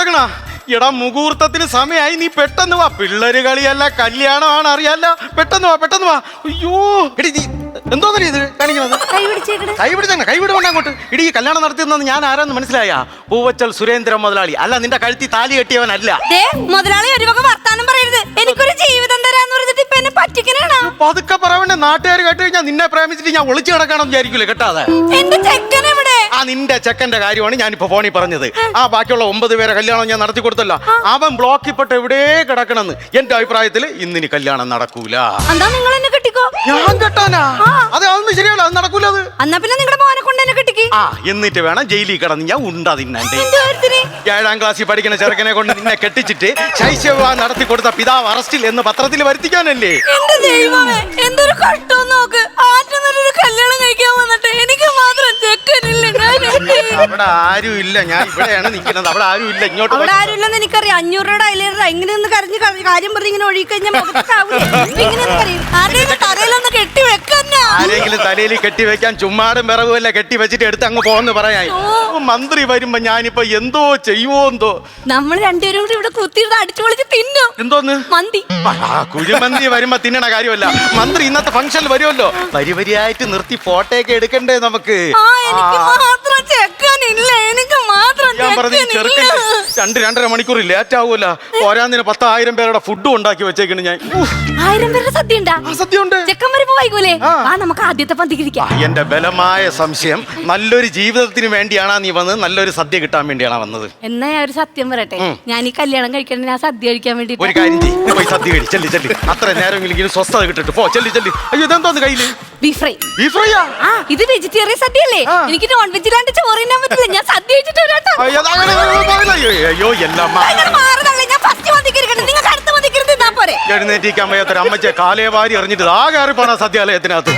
കിടക്കണ എടാ മുഹൂർത്തത്തിന് സമയമായി നീ പെട്ടെന്ന് വാ. പിള്ളേര് കളിയല്ല കല്യാണമാണ് അറിയാല്ല. പെട്ടെന്ന് വാ പെട്ടെന്ന് വാ. അയ്യോ. എടി നീ എന്തോന്നല്ലേ ഇത് കാണിക്കുന്നത് കൈ പിടിച്ചാ കൈ വിടുകൊണ്ട് അങ്ങോട്ട്. ഇടി ഈ കല്യാണം നടത്തിയെന്ന് ഞാൻ ആരാന്ന് മനസ്സിലായ? പൂവച്ചൽ സുരേന്ദ്രൻ മുതലാളി. അല്ല നിന്റെ കഴുത്തി താലി കെട്ടിയവനല്ല. മുതലാളി ഒരു വക വർത്താനം പറയരുത്. എനിക്കൊരു ജീവിതം തരാന്ന് പറഞ്ഞിട്ട് ഇപ്പൊ എന്നെ പറ്റിക്കണേണോ. പതുക്കെ പറയണ്ടേ നാട്ടുകാർ കേട്ട് കഴിഞ്ഞാൽ നിന്നെ പ്രേമിച്ചിട്ട് ഞാൻ ഒളിച്ചു കിടക്കണം വിചാരിക്കൂലേ കേട്ടാതെ? എന്റെ നിന്റെ ചെക്കന്റെ കാര്യമാണ് ഞാനിപ്പോ ഫോണിൽ പറഞ്ഞത്. ആ ബാക്കിയുള്ള ഒമ്പത് പേരെ കല്യാണം ഞാൻ നടത്തി കൊടുത്തല്ലോ. അവൻ ബ്ലോക്കിൽ പെട്ട് എവിടെ കിടക്കണമെന്ന് എന്റെ അഭിപ്രായത്തിൽ ഇന്നിനി കല്യാണം നടക്കൂല. ഞാൻ കെട്ടാനാ? അതെ അതൊന്നും ശരിയല്ല അത് നടക്കൂല അത്. എന്നാ പിന്നെ നിങ്ങളുടെ മോനെ കൊണ്ട് എന്നെ കെട്ടിക്ക്. ആ എന്നിട്ട് വേണം ജയിലിൽ കിടന്ന് ഞാൻ ഉണ്ടാ തിന്നണ്ടേ ഏഴാം ക്ലാസ്സിൽ പഠിക്കുന്ന ചെറുക്കനെ കൊണ്ട് നിന്നെ കെട്ടിച്ചിട്ട് ശൈശവ നടത്തി കൊടുത്ത പിതാവ് അറസ്റ്റിൽ എന്ന് പത്രത്തിൽ വരുത്തിക്കാനല്ലേ? എന്തൊരു കഷ്ടം നോക്ക്. ആറ്റം നല്ലൊരു കല്യാണം കഴിക്കാൻ വന്നിട്ട് എനിക്ക് മാത്രം ചെക്കനില്ല? അവിടെ ആരും ഇല്ല. ഞാൻ ഇവിടെയാണ് നിൽക്കുന്നത്. അവിടെ ആരും ഇല്ല. ഇങ്ങോട്ട് അവിടെ ആരും ഇല്ലെന്ന് എനിക്കറിയാം. അഞ്ഞൂറ് രൂപയുടെ അയലേറെ ഇങ്ങനെ ഒന്ന് കരഞ്ഞ് കാര്യം പറഞ്ഞ് ഇങ്ങനെ ഒഴുകി കഴിഞ്ഞാൽ മുഖത്താവൂലേ ഇപ്പൊ ഇങ്ങനെ ഒന്ന് കരയും ആരുടെയും തലയിലൊന്ന് കെട്ടി വെക്കന്നാ ആരെങ്കിലും തലയിൽ കെട്ടി വെക്കാൻ ചുമ്മാടും വിറവുമല്ല കെട്ടി വെച്ചിട്ട് എടുത്ത് അങ്ങ് പോകുന്നു പറയാ മന്ത്രി വരുമ്പോ ഞാനിപ്പോ എന്തോ ചെയ്യുവോ എന്തോ? നമ്മൾ രണ്ടുപേരും കൂടി ഇവിടെ കുത്തിയിരുന്ന് അടിച്ചു പൊളിച്ച് തിന്നും. എന്തോന്ന്? മന്തി. കുഴിമന്തി വരുമ്പോ തിന്നണ കാര്യമല്ല. മന്ത്രി ഇന്നത്തെ ഫംഗ്ഷനിൽ വരുമല്ലോ. വരി വരിയായിട്ട് നിർത്തി ഫോട്ടോ ഒക്കെ എടുക്കണ്ടേ നമുക്ക്? ആ എനിക്ക് ആ, ഞാൻ പറഞ്ഞു ചെറുക്കൻ രണ്ട് രണ്ടര മണിക്കൂർ ലേറ്റ് ആവൂല പോരാന്നിന് പത്തായിരം പേരുടെ ഫുഡും ഉണ്ടാക്കി വെച്ചേക്കണ് ഞാൻ. ആയിരം പേരുടെ സദ്യ ഉണ്ടാ സദ്യ ഉണ്ട് ചെക്കൻ വരുമ്പോ വൈകൂലേ? ആ. നമുക്ക് ആദ്യത്തെ പന്തിക്കിരിക്കാം. എന്റെ ബലമായ സംശയം നല്ലൊരു ജീവിതത്തിന് വേണ്ടിയാണാ നീ വന്നത് നല്ലൊരു സദ്യ കിട്ടാൻ വേണ്ടിയാണ് വന്നത്. എന്നാ ഞാൻ ഒരു സത്യം പറയട്ടെ? ഞാൻ ഈ കല്യാണം കഴിക്കണ ഞാൻ സദ്യ കഴിക്കാൻ വേണ്ടി ഒരു കാര്യം പോയി സദ്യ കഴി ചെല്ലി ചെല്ലി. അത്ര നേരം ഇല്ലെങ്കിലും സ്വസ്ഥത കിട്ടിട്ട് പോ ചെല്ലി ചെല്ലി. അയ്യോ ഇതെന്തോന്ന് കയ്യിൽ? ബീഫ് ഫ്രൈ ബീഫ് ഫ്രൈയാ ആ? ഇത് വെജിറ്റേറിയൻ സദ്യ അല്ലേ എനിക്ക് നോൺ വെജിലാണ്ട് ചോറ് തിന്നാൻ പറ്റില്ല. ഞാൻ സദ്യ കഴിച്ചിട്ട് വരാട്ടോ. അയ്യോ, എല്ലാം എഴുന്നേറ്റിക്കാൻ വയ്യാത്തൊരു അമ്മച്ചെ കാലേ വാരി എറിഞ്ഞിട്ട് ആ അറിപ്പാണ് പോണ സദ്യാലയത്തിനകത്ത്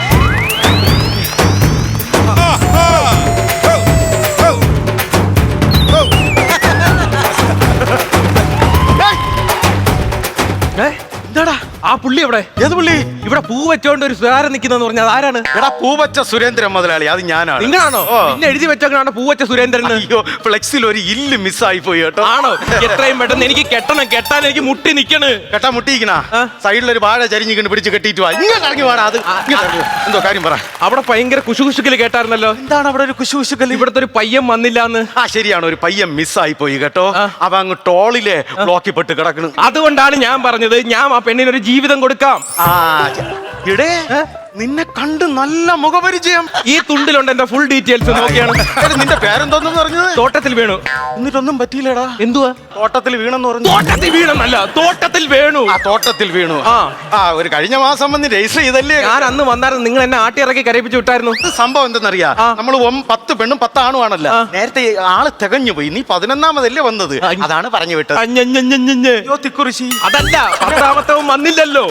ആ പുള്ളി എവിടെ? ഏത് പുള്ളി? ഇവിടെ പൂ വെച്ചോണ്ട് ഒരു സുധാരൻ നിൽക്കുന്നെന്ന് പറഞ്ഞാൽ ആരാണ്? എടാ പൂവച്ച സുരേന്ദ്രൻ മുതലാളി അത് ഞാനാണ്. നിങ്ങളാണോ? ഓ. പിന്നെ എഴുതി വെച്ചോണ്ടാണ് പൂ വെച്ച സുരേന്ദ്രൻ? അയ്യോ ഫ്ലെക്സിൽ ഒരു ഇല്ല് മിസ്സായി പോയി കേട്ടോ. ആണോ? എത്രയും പെട്ടെന്ന് എനിക്ക് കെട്ടണം കെട്ടാൻ എനിക്ക് മുട്ടി നിക്കണ് കെട്ടാ മുട്ടിക്കണ ആ. സൈഡിൽ ഒരു വാഴ ചരിഞ്ഞിക്കണ് പിടിച്ച് കെട്ടിട്ട് വാ. ഇങ്ങനെ ഇറങ്ങി വാടാ അത് ഇങ്ങോട്ട് ഇറങ്ങി വാ. എന്തോ കാര്യം പറ. അവിടെ ഭയങ്കര കുശുകുശുക്കൽ കേട്ടായിരുന്നല്ലോ. എന്താണ് അവിടെ ഒരു കുശുകുശുക്കൽ ഇവിടുത്തെ ഒരു പയ്യൻ വന്നില്ലാന്ന്. ആ ശരിയാണ് ഒരു പയ്യൻ മിസ് ആയി പോയി കേട്ടോ. അവ അങ്ങ് ടോളിലെ ബ്ലോക്കിൽ പെട്ട് കിടക്കണ്. അതുകൊണ്ടാണ് ഞാൻ പറഞ്ഞത് ഞാൻ ആ പെണ്ണിന് ഒരു ജീവിതം കൊടുക്കാം. ആ ഇടേ നിന്നെ കണ്ട് നല്ല മുഖപരിചയം. ഈ തുണ്ടിലുണ്ട് എന്റെ ഫുൾ ഡീറ്റെയിൽസ് നോക്കിയാണ് നിന്റെ പേരെന്തോന്നു പറഞ്ഞത്? തോട്ടത്തിൽ വീണു. എന്നിട്ടൊന്നും പറ്റിയില്ലടാ? എന്തുവാ? തോട്ടത്തിൽ വീണെന്ന് പറഞ്ഞു തോട്ടത്തിൽ വീണെന്നല്ല തോട്ടത്തിൽ വീണു. ആ തോട്ടത്തിൽ വീണു. ആ. ആ ഒരു കഴിഞ്ഞ മാസം വന്ന് രജിസ്റ്റർ ചെയ്തല്ലേ? ഞാൻ അന്ന് വന്നായിരുന്നു. നിങ്ങൾ എന്നെ ആട്ടി കരയിപ്പിച്ചു വിട്ടായിരുന്നു. സംഭവം എന്തെന്നറിയാ? നമ്മൾ പത്ത് പെണ്ണും പത്ത് ആണുമാണല്ല. ആ. നേരത്തെ ആൾ തികഞ്ഞു പോയി. നീ പതിനൊന്നാമതല്ലേ വന്നത്. അതാണ് പറഞ്ഞു വിട്ടത്. അതല്ല പത്താമത്തവും വന്നില്ലല്ലോ.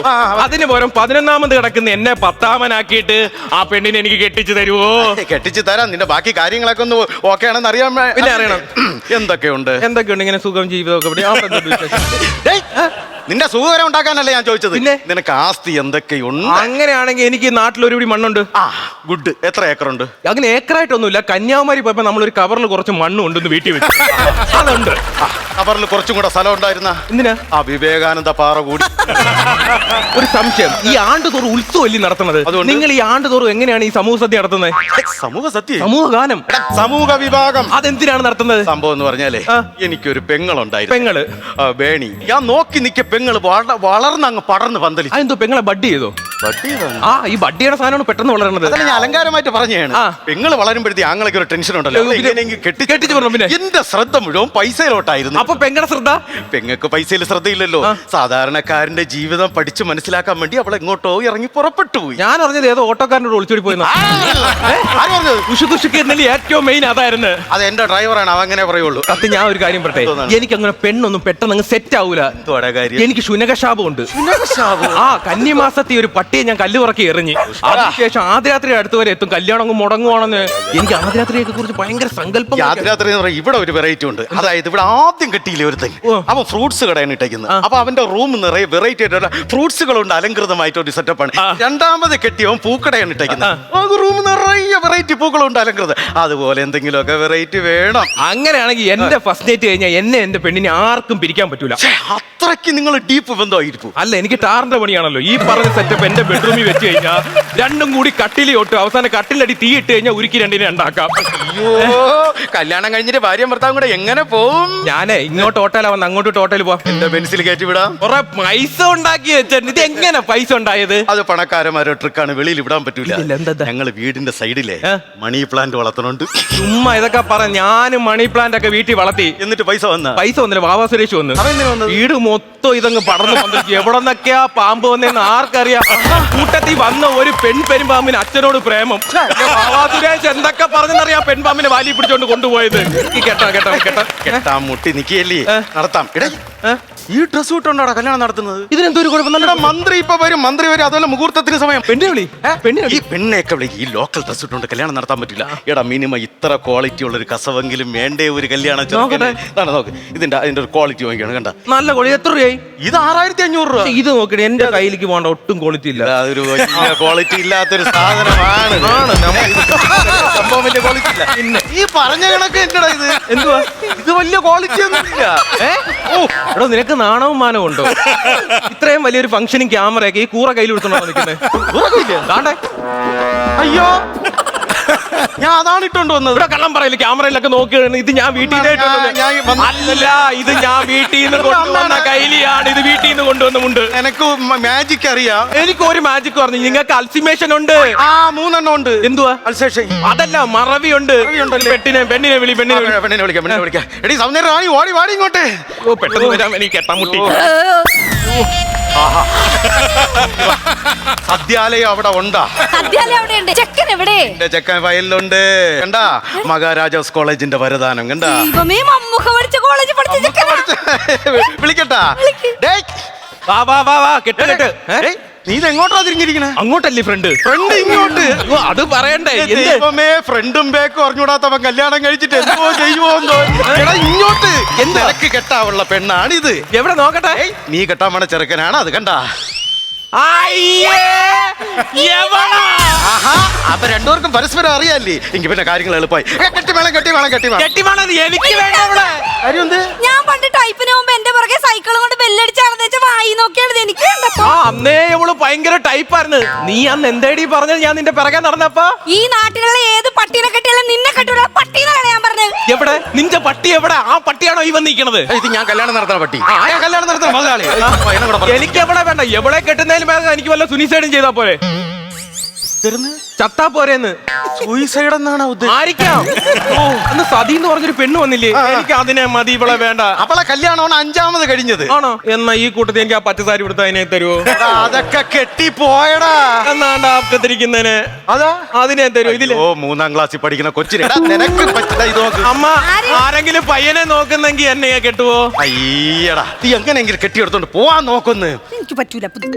അതിന് പോരം പതിനൊന്നാമത് കിടക്കുന്ന എന്നെ പത്താമനാക്കിയിട്ട് ആ പെണ്ണിനെ എനിക്ക് കെട്ടിച്ചു തരുവോ? കെട്ടിച്ചു തരാം. നിന്റെ ബാക്കി കാര്യങ്ങളൊക്കെ ഒന്ന് ഓക്കെ ആണെന്ന് അറിയാൻ പിന്നെ അറിയണം. എന്തൊക്കെയുണ്ട്? എന്തൊക്കെയുണ്ട്? ഇങ്ങനെ സുഖം ജീവിതമൊക്കെ നിന്റെ സുഖകരം ഉണ്ടാക്കാനല്ലേ ഞാൻ ചോദിച്ചത്? പിന്നെ? നിനക്ക് ആസ്തി എന്തൊക്കെയുണ്ട്? അങ്ങനെയാണെങ്കിൽ എനിക്ക് നാട്ടിൽ ഒരു പിടി മണ്ണുണ്ട്. ആ ഗുഡ്. എത്ര ഏക്കറുണ്ട്? അങ്ങനെ ഏക്കറായിട്ടൊന്നുമില്ല. കന്യാകുമാരി പോയപ്പോ നമ്മളൊരു കവറിൽ കുറച്ച് മണ്ണ് ഉണ്ടെന്ന് വീട്ടിൽ വെച്ചു. അതുണ്ട് കവറിൽ കുറച്ചും കൂടെ സ്ഥലം ഉണ്ടായിരുന്ന? എന്തിനാ? ആ വിവേകാനന്ദ പാറ കൂടി. ഒരു സംശയം. ഈ ആണ്ടുതോറും ഉത്സവം അല്ലേ നടത്തുന്നത്? അതുകൊണ്ട്? നിങ്ങൾ ഈ ആണ്ടുതോറും എങ്ങനെയാണ് ഈ സമൂഹ സദ്യ നടത്തുന്നത്? സമൂഹ സത്യം സമൂഹ ഗാനം. സമൂഹ വിഭാഗം. അതെന്തിനാണ് നടത്തുന്നത്? സംഭവം എന്ന് പറഞ്ഞാലേ ആ. എനിക്കൊരു പെങ്ങളുണ്ടായിരുന്നു. പെങ്ങൾ. ആ, വേണി. ഞാൻ നോക്കി നിക്ക പെങ്ങൾ വള- വളർന്ന് അങ്ങ് പടർന്ന് പന്തലിച്ചു അതെന്തോ പെങ്ങളെ ബഡ് ചെയ്തോ. ആ ഈ ബഡ്ഡിയുടെ സാധനമാണ് പെട്ടെന്ന് വളരണത്. അതല്ല ഞാൻ അലങ്കാരമായിട്ട് പറഞ്ഞാണ് പെങ്ങൾ വളരുമ്പോഴത്തേ ആങ്ങളൊക്കെ ഒരു ടെൻഷൻ ഉണ്ടല്ലോ. കെട്ടി കെട്ടിച്ച് പിന്നെ. എന്റെ ശ്രദ്ധ മുഴുവൻ പൈസയിലോട്ടായിരുന്നു. അപ്പൊ പെങ്ങളുടെ ശ്രദ്ധ? പെങ്ങൾക്ക് പൈസയിൽ ശ്രദ്ധയില്ലല്ലോ. സാധാരണക്കാരന്റെ ജീവിതം പഠിച്ച് മനസ്സിലാക്കാൻ വേണ്ടി അവൾ എങ്ങോട്ടോ ഇറങ്ങി പുറപ്പെട്ടു പോയി. ഞാൻ അറിഞ്ഞത് ഏതോ ഓട്ടോക്കാരനോട് ഒളിച്ചോടി എന്നതിൽ ഏറ്റവും മെയിൻ അതായിരുന്നു. അത് എന്റെ ഡ്രൈവറാണ് അവ അങ്ങനെ പറയുള്ളൂ. അത് ഞാൻ ഒരു കാര്യം പറട്ടെ എനിക്ക് അങ്ങനെ പെണ്ണൊന്നും പെട്ടെന്ന് അങ്ങ് സെറ്റ് ആവൂല. എനിക്ക് ശുനകശാപം ഉണ്ട് ആ കന്നിമാസത്തെ ഒരു പട്ടി പട്ടിയെ ഞാൻ കല്ല് പറക്കി എറിഞ്ഞ്. അതിനുശേഷം ആദ്യരാത്രി അടുത്ത് വരെ എത്തും. കല്യാണം അങ്ങ് മുടങ്ങുവാണെന്ന് എനിക്ക് ആദ്യരാത്രിയെ കുറിച്ച് ഭയങ്കര സങ്കല്പം ആദ്യരാത്രി എന്ന് പറയുന്നത് ഇവിടെ ഒരു വെറൈറ്റി ഉണ്ട്. അതായത് ഇവിടെ ആദ്യം കിട്ടിയില്ല ഒരുത്തൻ? ഓ. അപ്പൊ ഫ്രൂട്ട്സ് കടയാണ് ഇട്ടേക്കുന്നത്. അപ്പൊ അവന്റെ റൂം നിറയെ വെറൈറ്റി ആയിട്ടുള്ള ഫ്രൂട്ട്സുകൾ ഉണ്ട് അലങ്കൃതമായിട്ട് ഒരു സെറ്റപ്പാണ് ആണ്. രണ്ടാമത് കെട്ടിയവൻ പൂക്കടയാണ് ഇട്ടേക്കുന്നത്. റൂം നിറയെ വെറൈറ്റി പൂക്കളുണ്ട് അലങ്കൃതം. അതുപോലെ എന്തെങ്കിലുമൊക്കെ വെറൈറ്റി വേണം. അങ്ങനെയാണെങ്കിൽ എന്റെ ഫസ്റ്റ് ഡേറ്റ് കഴിഞ്ഞാൽ എന്നെ എന്റെ പെണ്ണിനെ ആർക്കും പിരിക്കാൻ പറ്റൂല. ഛേ, അത്രയ്ക്ക് നിങ്ങൾ ഡീപ്പ് ബന്ധമായിരിക്കും. അല്ല എനിക്ക് ടാറിന്റെ പണിയാണല്ലോ. ഈ പറഞ്ഞ സെറ്റപ്പ് എന്റെ ബെഡ്റൂമിൽ വെച്ച് കഴിഞ്ഞാൽ രണ്ടും കൂടി കട്ടിലി ഒട്ടും. അവസാനം കട്ടിലടി തീ ഇട്ട് കഴിഞ്ഞാൽ ഉരുക്കി രണ്ടിനെ ഉണ്ടാക്കാം. അയ്യോ കല്യാണം കഴിഞ്ഞിട്ട് ഭാര്യയും ഭർത്താവും കൂടെ എങ്ങനെ പോവും? ഞാനേ ഇങ്ങോട്ട് ഹോട്ടലാ വന്ന് അങ്ങോട്ട് ഹോട്ടലിൽ പോവാം. എന്റെ പെൻസിൽ കയറ്റി വിടാം? കുറെ പൈസ ഉണ്ടാക്കി വെച്ചിട്ട് ഇത് എങ്ങനെ പൈസ ഉണ്ടായത്? അത് പണക്കാരന്മാരോ ട്രിക്കാണ്. വെളിയിൽ വിടാൻ പറ്റൂല. ഞങ്ങൾ വീടിന്റെ സൈഡിലെ മണി പ്ലാന്റ് വളർത്തണുണ്ട്. ചുമ്മാ ഇതൊക്കെ പറ ഞാനും മണി പ്ലാന്റ് ഒക്കെ വീട്ടിൽ വളർത്തി. എന്നിട്ട് പൈസ വന്ന? പൈസ വന്നില്ല ബാബാ സുരേഷ് വന്നു. വീട് മൊത്തം ഇതങ്ങ് പടർന്നു വന്നിരിക്കും. എവിടെ നിന്നൊക്കെയാ പാമ്പ് വന്നേന്ന് ആർക്കറിയാം. കൂട്ടത്തിൽ വന്ന ഒരു പെൺ പെരുമ്പാമ്പിന് അച്ഛനോട് പ്രേമം. സുരേഷ് എന്തൊക്കെ പറഞ്ഞെന്നറിയാം പെൺപാമ്പിനെ വാലി പിടിച്ചോണ്ട് കൊണ്ടുപോയത്. കേട്ടോ കേട്ടോ കേട്ടോ കേട്ടാ. മുട്ടി നിക്കിയല്ലേ? നടത്താം. ഏ? ഈ ഡ്രസ് ഇട്ടോണ്ടാടാ കല്യാണം നടത്തുന്നത്? ഇതിനെന്തൊരു കുഴപ്പം? നല്ല മന്ത്രി ഇപ്പൊ വരും. മന്ത്രി വരും. അതുപോലെ മുഹൂർത്തത്തിന് സമയം. പെണ്ണെ വിളി. പെണ്ണെ ഈ പെണ്ണയൊക്കെ വിളി. ഈ ലോക്കൽ ഡ്രസ് ഇട്ടുകൊണ്ട് കല്യാണം നടത്താൻ പറ്റില്ല. എടാ മിനിമം ഇത്ര ക്വാളിറ്റി ഉള്ള ഒരു കസവെങ്കിലും വേണ്ടേ ഒരു കല്യാണം. നോക്ക്. ഇതിന്റെ അതിന്റെ ഒരു ക്വാളിറ്റി നോക്കിയാണ് കണ്ട? നല്ല കോളി എത്ര രൂപയായി? ഇത് ആറായിരത്തി അഞ്ഞൂറ് രൂപ. ഇത് നോക്കണേ എന്റെ കയ്യിലേക്ക് പോകണ്ട ഒട്ടും ക്വാളിറ്റി ഇല്ല. അതൊരു ക്വാളിറ്റി ഇല്ലാത്തൊരു സാധനമാണ്. സംഭവം വലിയ ക്വാളിറ്റി ഇല്ല. പിന്നെ? ഈ പറഞ്ഞ കണക്ക് എന്റെടാ ഇത്? എന്തുവാ? ഇത് വലിയ ക്വാളിറ്റി ഒന്നും ഇല്ല? ഓ എടോ നിനക്ക് നാണവും മാനവും ഉണ്ടോ? ഇത്രയും വലിയൊരു ഫംഗ്ഷനും ക്യാമറയൊക്കെ ഈ കൂറ കയ്യിൽ എടുത്തോണ്ടോ നിൽക്കുന്നത് അയ്യോ! ഞാൻ അതാണ് ഇട്ടോണ്ട് വന്നത്. ഇവിടെ കള്ളം പറയില്ല ക്യാമറയിലൊക്കെ നോക്കി ഇത് ഞാൻ വീട്ടിൽ അല്ല ഇത് ഞാൻ വീട്ടിൽ നിന്ന് കൊണ്ടുവന്ന കൈലിയാണ്. ഇത് വീട്ടിൽ നിന്ന് കൊണ്ടുവന്നുണ്ട് എനിക്ക് മാജിക് അറിയാം. എനിക്ക് ഒരു മാജിക് പറഞ്ഞു. നിങ്ങൾക്ക് അൽസിമേഷൻ ഉണ്ട്. ആ മൂന്നെണ്ണം ഉണ്ട്. എന്തുവാ? അൽസേഷൻ അതല്ല മറവി ഉണ്ട് പെട്ടിനെ പെണ്ണിനെ വിളി പെണ്ണിനെ വിളി. പെണ്ണിനെ വിളിക്കാം പെണ്ണിനെ വിളിക്കാം. എടി സൗന്ദര്യ റാണി ഓടി വാടി ഇങ്ങോട്ട്. ഓ പെട്ടെന്ന് വരാൻ എനിക്ക് കെട്ടാൻ മുട്ടി സദ്യാലയം അവിടെ ഉണ്ടാ. സദ്യാലയം അവിടെ ഉണ്ട്. ചെക്കൻ എവിടെ? എന്റെ ചെക്കൻ ഫയലിലുണ്ട് കണ്ടാ? മഹാരാജാസ് കോളേജിന്റെ വരദാനം കണ്ടാ? ദൈവമേ മമ്മൂക്ക പഠിച്ച കോളേജ് പഠിച്ച ചെക്കനാ? വിളിക്കട്ടാ. ഡേയ്, വാ വാ വാ വാ കെട്ട് കെട്ട്? നീ ഇത് എങ്ങോട്ടാ തിരിഞ്ഞിരിക്കണേ? അങ്ങോട്ടല്ലേ ഫ്രണ്ട് ഫ്രണ്ട് ഇങ്ങോട്ട്. ഓ, അത് പറയണ്ടേ? എന്ത്? ദൈവമേ ഫ്രണ്ടും ബേക്കും അറിഞ്ഞൂടാത്തവൻ കല്യാണം കഴിച്ചിട്ട് എന്തോ ചെയ്യുമോ എന്തോ. എടാ ഇങ്ങോട്ട്. എന്താ? നിനക്ക് കെട്ടാവുള്ള പെണ്ണാണ് ഇത് എവിടെ നോക്കട്ടെ? നീ കെട്ടാൻ വേണ ചെറുക്കനാണ് അത് കണ്ടാ? അപ്പൊ രണ്ടുപേർക്കും പരസ്പരം അറിയാല്ലേ? എങ്കിൽ പിന്നെ കാര്യങ്ങൾ എളുപ്പമായി. ഏ, കെട്ടി വേണം കെട്ടി വേണം കെട്ടി വേണം കെട്ടിമാണത് എനിക്ക് വേണ്ട ഇവിടെ കാര്യം എന്ത്? ഞാൻ പണ്ട് ടൈപ്പിന് മുമ്പ് എന്റെ പുറകെ സൈക്കിൾ കൊണ്ട് ബെല്ലടിച്ചാണെന്ന് വെച്ചാൽ വായി നോക്കിയാണ് എനിക്ക് കണ്ടപ്പോ. ആ അന്നേ അവൾ ഭയങ്കര ടൈപ്പായിരുന്നു. നീ അന്ന് എന്തേടി പറഞ്ഞത്? ഞാൻ നിന്റെ പിറകെ നടന്നപ്പോ? ഈ നാട്ടിലുള്ള ഏത് പട്ടീനെ കെട്ടിയാലും നിന്നെ കെട്ടിയുള്ള പട്ടീന്നാണ് ഞാൻ പറഞ്ഞത്. എവിടെ? നിന്റെ പട്ടി എവിടെ? ആ പട്ടിയാണോ ഈ വന്നിരിക്കണത്? ഇത് ഞാൻ കല്യാണം നടത്തണ പട്ടി. ആ ഞാൻ കല്യാണം നടത്തണം മുതലാളി. എന്നെ കൂടെ. എനിക്ക് എവിടെ വേണ്ട? എവിടെ മേലെ എനിക്ക് വല്ല സുനിസൈഡും ചെയ്താ പോരെ ചത്താ പോരെന്ന്. സൂയിസൈഡ് എന്നാണ് ആയിരിക്കാം. ഓ അന്ന് സതി എന്ന് പറഞ്ഞൊരു പെണ്ണ് വന്നില്ലേ? എനിക്ക് അതിനെ മതി ഇവളെ വേണ്ട. അവളെ കല്യാണമാണ് അഞ്ചാമത് കഴിഞ്ഞത്. ആണോ? എന്നാ ഈ കൂട്ടത്തിൽ എനിക്ക് ആ പച്ചസാരി കൊടുത്ത അതിനെ തരുമോ അതൊക്കെ കെട്ടി പോയടാ എന്നാണ്ട് ആപ്പത്തിരിക്കുന്നതിന് അതാ? അതിനെ തരുമോ ഇതിൽ? ഓ മൂന്നാം ക്ലാസ്സിൽ പഠിക്കുന്ന കൊച്ചിനെ. എടാ, നിനക്ക് പറ്റണ്ട ഇത് നോക്ക്. അമ്മ ആരെങ്കിലും പയ്യനെ നോക്കുന്നെങ്കി എന്നെ കെട്ടുവോ? അയ്യടാ നീ എങ്ങനെയെങ്കിലും കെട്ടിയെടുത്തോണ്ട് പോവാൻ നോക്കുന്നു. എനിക്ക് പറ്റൂല പുതു.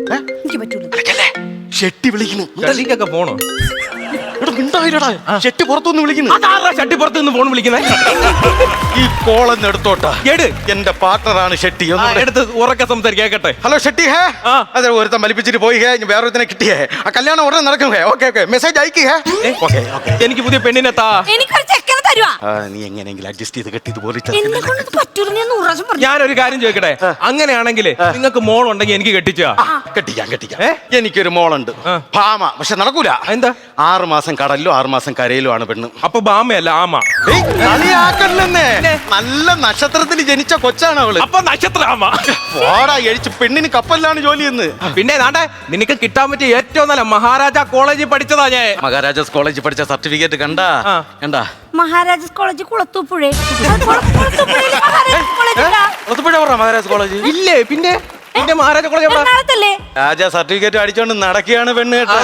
എനിക്ക് പറ്റൂല. ഷെട്ടി വിളിക്കുന്നു. പോണോ? മിണ്ടായിരടാ. ഷെട്ടി പുറത്തുനിന്ന് വിളിക്കുന്നു. ഫോൺ വിളിക്കുന്നേ? ഈ കോളെന്ന് എടുത്തോട്ടാ. എട്. എന്റെ പാർട്ണറാണ് ഷെട്ടി. ആ, ഒന്ന് എടുത്ത് ഉറക്കെ സംസാരിക്കാം കേട്ടെ ഹലോ ഷെട്ടി ഹേ? ആ. അതെ ഒരുത്തൻ വലിപ്പിച്ചിട്ട് പോയി ഹേ. ഇനി വേറൊരുത്തനെ കിട്ടിയേ. ആ കല്യാണം ഉടനെ നടക്കും ഹേ. Okay okay. മെസ്സേജ് അയക്കി ഹേ. Okay okay. എനിക്ക് പുതിയ പെണ്ണിനെ താ. എനിക്കൊരു ചെക്കനെ തരുവാ. ആ, നീ എങ്ങനെയെങ്കിലും അഡ്ജസ്റ്റ് ചെയ്ത് കെട്ടി ഇതുപോലെ എന്നെ കൊണ്ട് പറ്റൂല ഞാൻ നൂറ് പ്രാവശ്യം പറഞ്ഞു. ഞാനൊരു കാര്യം ചോദിക്കട്ടെ? അങ്ങനെയാണെങ്കിൽ നിങ്ങൾക്ക് മോൾ ഉണ്ടെങ്കിൽ എനിക്ക് കെട്ടിച്ചാ? കെട്ടിക്കാം കെട്ടിക്കാം. എനിക്കൊരു മോളുണ്ട്. ആ. ഭാമ. പക്ഷെ നടക്കൂല. എന്താ? ആറ് മാസം കടലിലും ആറ് മാസം കരയിലും ആണ് പെണ്ണ്. അപ്പൊ ബാമയല്ല ആമ. ഏയ്, കളിയാക്കല്ലെന്നേ നല്ല നക്ഷത്രത്തിൽ ജനിച്ച കൊച്ചാണ് അവൾ. അപ്പൊ നക്ഷത്ര ആമ. പോടാ എഴിച്ച് പെണ്ണിന് കപ്പലിലാണ് ജോലി എന്ന് പിന്നെ നാട്ടെ നിനക്ക് കിട്ടാൻ പറ്റിയ ഏറ്റവും നല്ല മഹാരാജ കോളേജിൽ പഠിച്ചതാ ഞാൻ. മഹാരാജാസ് കോളേജിൽ പഠിച്ച സർട്ടിഫിക്കറ്റ് കണ്ടാ? ആ. കണ്ടാ? മഹാരാജാസ് കോളേജ് കുളത്തൂപ്പുഴേ. കുളത്തൂപ്പുഴയിൽ മഹാരാജാസ് കോളേജ് മഹാരാജാസ് കോളേജ്? ഇല്ലേ പിന്നെ? പിന്നെ മഹാരാജ കോളേജ് എവിടാ? എറണാകുളത്തല്ലേ രാജാ സർട്ടിഫിക്കറ്റ് അടിച്ചോണ്ട് നടക്കുകയാണ് പെണ്ണ് കേട്ടോ.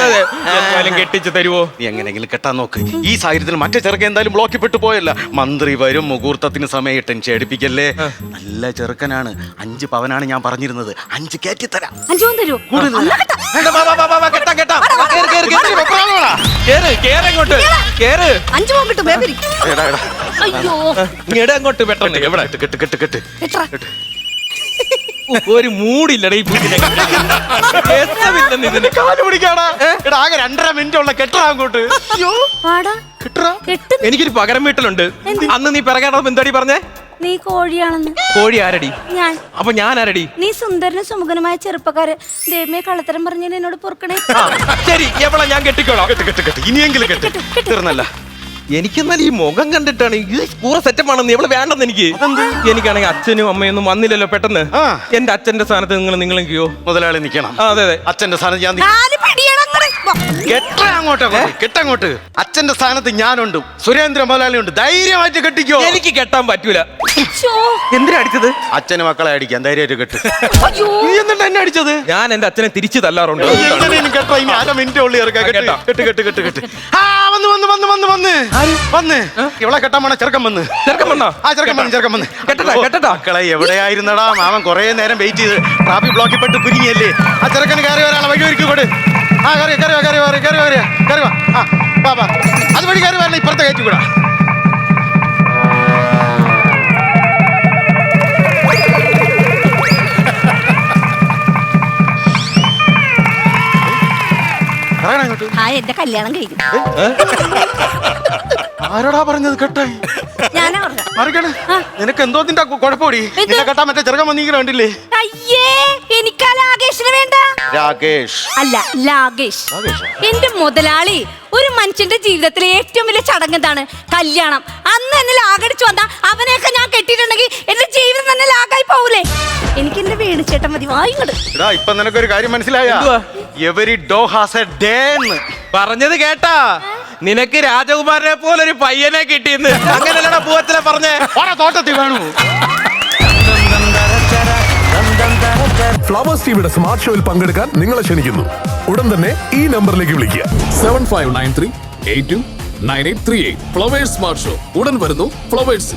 എന്തായാലും കെട്ടിച്ച് തരുവോ നീ എങ്ങനെയെങ്കിലും കെട്ടാൻ നോക്ക് ഈ സാഹചര്യത്തിൽ മറ്റേ ചെറുക്കൻ എന്തായാലും ബ്ലോക്കിൽ പെട്ടു പോയല്ല മന്ത്രി വരും മുഹൂർത്തത്തിന് സമയം ടെൻഷൻ അടിപ്പിക്കല്ലേ നല്ല ചെറുക്കനാണ് അഞ്ച് പവനാണ് ഞാൻ പറഞ്ഞിരുന്നത് അഞ്ച് കയറ്റിത്തരാം അഞ്ചു തരൂ കൂടുതൽ. അന്നാ കേട്ടോ. വാ, വാ, വാ, വാ, വാ, കെട്ടാം, കെട്ടാം. കേറ്, കേറ്, കേറ്. കേറ്, കേറ് അങ്ങോട്ട്. കേറ്. അഞ്ചു പോകാൻ കിട്ടും എടാ. അയ്യോ ഇങ്ങട് അങ്ങോട്ട് പെട്ടെന്ന് എവിടെ കെട്ട്, കെട്ട്, കെട്ട്, കെട്ട്. എത്ര ഒരു മൂടില്ലടേ ഈ രസമില്ലെന്ന് ഇതിന്. കാൽ പിടിക്കാടാ. എടാ, ആകെ രണ്ടര മിനിറ്റ് ഉള്ള കെട്ടറ അങ്ങോട്ട്. അയ്യോ. ആടാ കെട്ടറാ കെട്ട് നീ. എനിക്കൊരു പകരം വീട്ടിലുണ്ട്. അന്ന് നീ പിറകേണ്ടത് എന്താടി പറഞ്ഞേ? നീ കോഴിയാണെന്ന്. കോഴി ആരടി? ഞാൻ. അപ്പൊ ഞാൻ ആരടി? നീ സുന്ദരനും സുമുഖനുമായ ചെറുപ്പക്കാര് ദൈവമേ കള്ളത്തരം പറഞ്ഞു എന്നോട് പൊറുക്കണേ. ആ, ശരി എവളെ ഞാൻ കെട്ടിക്കോളാം. കെട്ട് കെട്ട് കെട്ട്. ഇനിയെങ്കിലും കെട്ട്. തീർന്നല്ല. എനിക്കെന്നാൽ ഈ മുഖം കണ്ടിട്ടാണ് ഈ കൂറ സെറ്റപ്പ് ആണെന്ന് ഇവൾ വേണ്ടെന്ന് എനിക്ക്? എനിക്കാണെങ്കിൽ അച്ഛനും അമ്മയൊന്നും വന്നില്ലല്ലോ പെട്ടെന്ന്. എന്റെ അച്ഛന്റെ സ്ഥാനത്ത് നിങ്ങൾ നിങ്ങളും മുതലാളി നിക്കണം. ആ അതെ അതെ. അച്ഛന്റെ സ്ഥാനത്ത് ഞാൻ കെട്ട. അങ്ങോട്ട് കെട്ടങ്ങോട്ട് അച്ഛന്റെ സ്ഥാനത്ത് ഞാനുണ്ട്. സുരേന്ദ്ര മുതലാളി ഉണ്ട്. ധൈര്യമായിട്ട് കെട്ടിക്കോ. എനിക്ക് കെട്ടാൻ പറ്റൂല. ശ്ശോ. എന്തിനാ അടിച്ചത്? അച്ഛന് മക്കളെ അടിക്കാൻ ധൈര്യമായിട്ട് കെട്ട്. അയ്യോ. നീ എന്നിട്ട് എന്നെ അടിച്ചത്? ഞാൻ എന്റെ അച്ഛനെ തിരിച്ചു തല്ലാറുണ്ട്. കേട്ടോ? ഇനി അര ഉള്ളി കെട്ട്. കേട്ടോ. കെട്ട് കെട്ട് കെട്ട് ആ വന്ന് വന്ന് വന്ന് വന്ന് വന്ന്. വന്ന്. ഇവളെ കെട്ടാൻ പോണ ചെറുക്കൻ വന്ന്. ചെറുക്കൻ വന്നോ? ആ ചെറുക്കൻ വന്ന് ചെറുക്കൻ വന്ന്. കെട്ടടാ, ഓ, കെട്ടട്ടാ. മക്കളെ എവിടെയായിരുന്നടാ? മാമൻ കുറേ നേരം വെയിറ്റ് ചെയ്ത് ട്രാഫിക് ബ്ലോക്കിൽ പെട്ട് കുരുങ്ങിയല്ലേ ആ ചെറുക്കൻ കയറി വരാനുള്ള വഴി ഒരുക്കി കൊടു ആ കയറി കയറി കയറി കയറി വാ കയറി വാ ആ വാ വാ. അത് വഴി കയറി വരണം ഇപ്പുറത്തെ കയറ്റി കൂടാ. എന്റെ കല്യാണം കഴിക്കും ആരോടാ പറഞ്ഞത്? കെട്ടായി. ഞാനാ പറഞ്ഞ മറിക്കണ് നിനക്ക് എന്തോ നിന്റെ കുഴപ്പമോടി? എന്ത്? നിന്നെ കെട്ടാൻ മറ്റേ ചെറുക്കൻ വന്നിങ്ങനെ കണ്ടില്ലേ? അയ്യേ എനിക്കാ വേണ്ട. രാകേഷ്. അല്ല ലാഗേഷ് ലാഗേഷോ? എന്റെ മുതലാളി ഒരു മനുഷ്യന്റെ ജീവിതത്തിലെ ഏറ്റവും വലിയ ചടങ്ങ് എന്താണ്? കല്യാണം. അന്ന് എന്നെ ലാഗടിച്ചു വന്ന അവനെയൊക്കെ ഞാൻ കെട്ടിയിട്ടുണ്ടെങ്കിൽ എന്റെ ജീവിതം തന്നെ ലാഗായി പോകൂലേ എനിക്ക് എന്റെ വീട് ചേട്ടൻ മതി വായിങ്ങോട്ട് എടാ ഇപ്പൊ നിനക്കൊരു കാര്യം മനസ്സിലായ? എന്തുവാ? Every dog has a day എന്ന്. പറഞ്ഞത് കേട്ടാ. നിനക്ക് രാജകുമാരനെ പോലെ ഒരു പയ്യനെ കിട്ടിയെന്ന്. അങ്ങനെയല്ലടാ പൂവത്തിലെ പറഞ്ഞേ. ഓടെ തോട്ടത്തിൽ വേണു. ഫ്ലവേഴ്സ് ടിവിയുടെ സ്മാർട്ട് ഷോയിൽ പങ്കെടുക്കാൻ നിങ്ങളെ ക്ഷണിക്കുന്നു. ഉടൻ തന്നെ ഈ നമ്പറിലേക്ക് വിളിക്കുക. Seven five nine three eight two nine eight three eight Flowers smart show ഉടൻ വരുന്നു ഫ്ലവേഴ്സ്